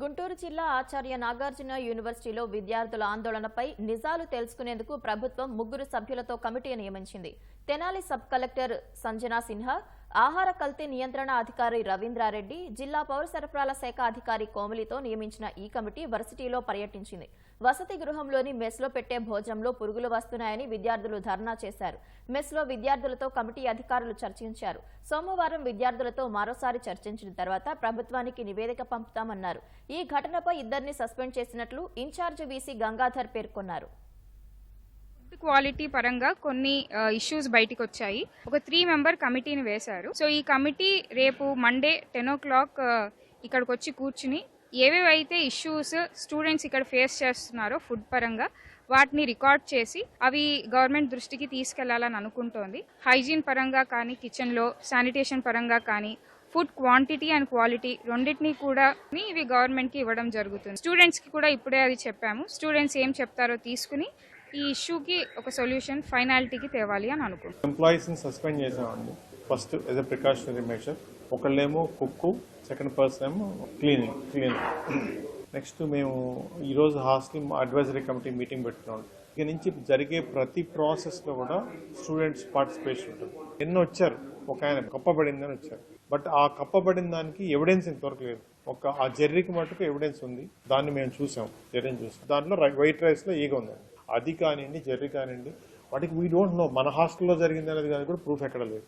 గుంటూరు జిల్లా ఆచార్య నాగార్జున యూనివర్సిటీలో విద్యార్థుల ఆందోళనపై నిజాలు తెలుసుకునేందుకు ప్రభుత్వం ముగ్గురు సభ్యులతో కమిటీ నియమించింది. తెనాలి సబ్ కలెక్టర్ సంజనా సిన్హా ఆహార కల్తీ నియంత్రణ అధికారి రవీంద్రారెడ్డి జిల్లా పౌర సరఫరాల శాఖ అధికారి కోమలితో నియమించిన ఈ కమిటీ వర్సిటీలో పర్యటించింది. వసతి గృహంలోని మెస్లో పెట్టే భోజనంలో పురుగులు వస్తున్నాయని విద్యార్థులు ధర్నా చేశారు. మెస్లో విద్యార్థులతో కమిటీ అధికారులు చర్చించారు. సోమవారం విద్యార్థులతో మరోసారి చర్చించిన తర్వాత ప్రభుత్వానికి నివేదిక పంపుతామన్నారు. ఈ ఘటనపై ఇద్దరిని సస్పెండ్ చేసినట్లు ఇన్ఛార్జ్ వీసీ గంగాధర్ పేర్కొన్నారు. ఫుడ్ క్వాలిటీ పరంగా కొన్ని ఇష్యూస్ బయటికి వచ్చాయి ఒక త్రీ మెంబర్ కమిటీని వేశారు. సో ఈ కమిటీ రేపు మండే టెన్ ఓ క్లాక్ ఇక్కడికి వచ్చి కూర్చుని ఏవేవైతే ఇష్యూస్ స్టూడెంట్స్ ఇక్కడ ఫేస్ చేస్తున్నారో ఫుడ్ పరంగా వాటిని రికార్డ్ చేసి అవి గవర్నమెంట్ దృష్టికి తీసుకెళ్ళాలని అనుకుంటోంది. హైజీన్ పరంగా కానీ కిచెన్లో శానిటేషన్ పరంగా కానీ ఫుడ్ క్వాంటిటీ అండ్ క్వాలిటీ రెండింటినీ కూడా ఇవి గవర్నమెంట్కి ఇవ్వడం జరుగుతుంది. స్టూడెంట్స్కి కూడా ఇప్పుడే అది చెప్పాము. స్టూడెంట్స్ ఏం చెప్తారో తీసుకుని ఈ ఇష్యూకి ఒక సొల్యూషన్ ఫైనాలిటీకి తేవాలి అని అనుకుంటున్నాం ఎంప్లాయీస్ని సస్పెండ్ చేసామండి first as a precautionary measure ఒకళ్ళేమో కుక్కు సెకండ్ పర్సన్ ఏమో క్లీనింగ్ క్లీనింగ్ నెక్స్ట్ మేము ఈరోజు హాస్టల్ అడ్వైజరీ కమిటీ మీటింగ్ పెట్టుకున్నాం. ఇక నుంచి జరిగే ప్రతి ప్రాసెస్లో కూడా స్టూడెంట్స్ పార్టిసిపేషన్ ఉంటుంది. ఎన్నో వచ్చారు? ఒక ఆయన కప్పబడిందని వచ్చారు. బట్ ఆ కప్పబడిన దానికి ఎవిడెన్స్ ఇంతవరకు లేదు. ఒక ఆ జెర్రీకి మటుకు ఎవిడెన్స్ ఉంది. దాన్ని మేము చూసాం. జెర్రీని చూసాం. దాంట్లో వైట్ రైస్లో ఈగ ఉందండి. అది కానివ్వండి జెర్రీ కానివ్వండి వాటికి వీ డోంట్ నో మన హాస్టల్లో జరిగింది అనేది కానీ కూడా ప్రూఫ్ ఎక్కడ లేదు.